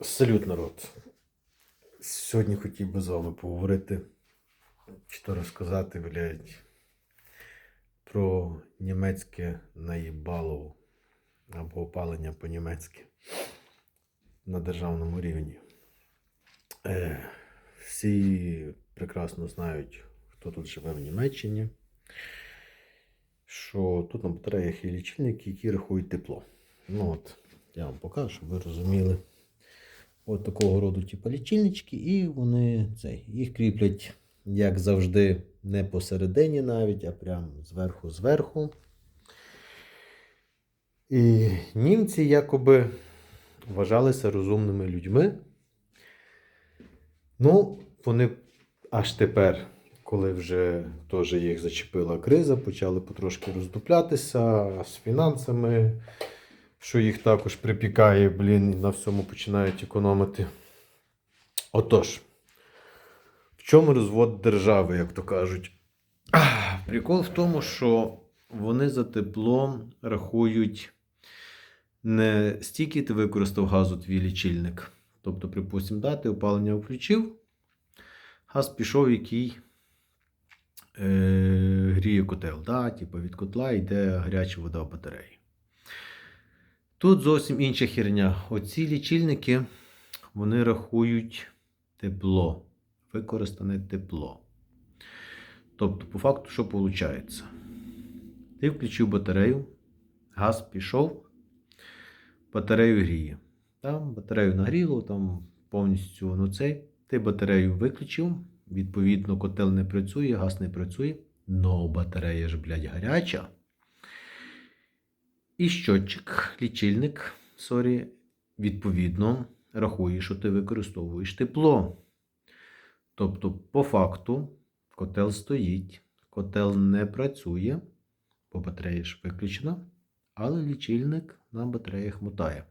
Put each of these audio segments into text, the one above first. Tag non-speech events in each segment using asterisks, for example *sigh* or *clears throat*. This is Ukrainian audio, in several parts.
Салют, народ. Сьогодні хотів би з вами поговорити, чи то розказати, блядь, про німецьке наїбалово або опалення по-німецьки на державному рівні. Е, всі прекрасно знають, хто тут живе в Німеччині, що тут на батареях є лічильники, які рахують тепло. Ну от, я вам покажу, щоб ви розуміли. От такого роду типу, лічильнички, і вони цей, їх кріплять, як завжди, не посередині навіть, а прямо зверху зверху. І німці якоби вважалися розумними людьми. Ну, вони аж тепер, коли вже теж їх зачепила криза, почали потрошки роздуплятися з фінансами що їх також припікає, блін, і на всьому починають економити. Отож, в чому розвод держави, як то кажуть? *clears throat* Прикол в тому, що вони за теплом рахують не стільки ти використав газу твій лічильник. Тобто, припустимо, да, ти опалення включив, газ пішов, який е, гріє котел. Да? Типу від котла йде гаряча вода в батареї. Тут зовсім інша херня. Оці лічильники вони рахують тепло, використане тепло. Тобто, по факту, що виходить? Ти включив батарею, газ пішов, батарею гріє. Там батарею нагріло, там повністю ну цей. Ти батарею виключив, відповідно, котел не працює, газ не працює, но батарея ж, блядь, гаряча. І щотчик, лічильник, сорі, відповідно, рахує, що ти використовуєш тепло. Тобто, по факту, котел стоїть, котел не працює, бо батарея ж виключена, але лічильник на батареях мотає.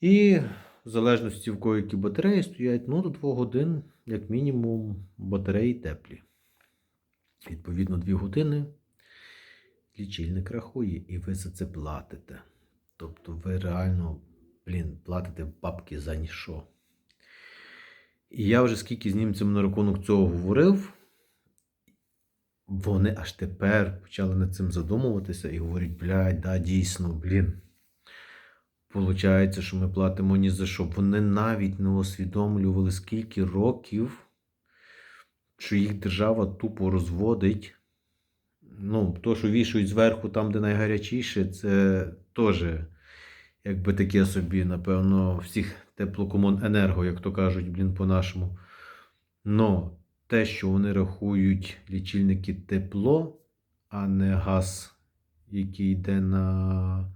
І в залежності в кої які батареї стоять, ну, до 2 годин, як мінімум, батареї теплі. Відповідно, 2 години лічильник рахує, і ви за це платите. Тобто ви реально, блін, платите бабки за ніщо. І я вже скільки з німцями на рахунок цього говорив, вони аж тепер почали над цим задумуватися і говорять, блядь, да, дійсно, блін. Получається, що ми платимо ні за що. Вони навіть не усвідомлювали, скільки років, що їх держава тупо розводить ну, то, що вішають зверху там, де найгарячіше, це теж, якби таке собі, напевно, всіх теплокомуненерго, як то кажуть, блін, по-нашому. Но те, що вони рахують лічильники тепло, а не газ, який йде на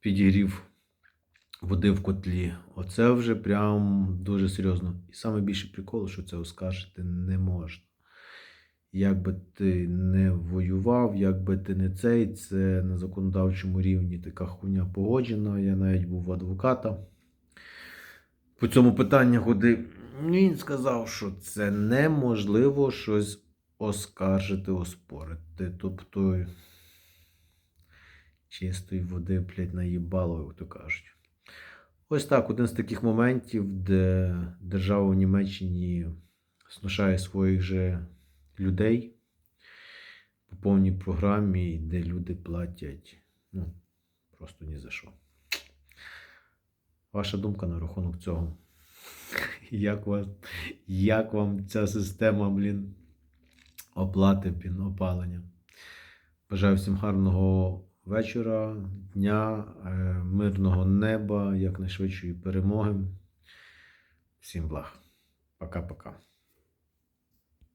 підігрів води в котлі, оце вже прям дуже серйозно. І саме більше прикол, що це оскаржити не можна як би ти не воював, як би ти не цей, це на законодавчому рівні така хуйня погоджена. Я навіть був в адвоката. По цьому питанню ходив. Він сказав, що це неможливо щось оскаржити, оспорити. Тобто чистої води, блядь, наїбало, як то кажуть. Ось так, один з таких моментів, де держава в Німеччині снушає своїх же людей по повній програмі, де люди платять ну, просто ні за що. Ваша думка на рахунок цього? *laughs* Як, вас, як вам ця система, блін, оплати блін, опалення? Бажаю всім гарного вечора, дня, е, мирного неба, якнайшвидшої перемоги. Всім благ. Пока-пока.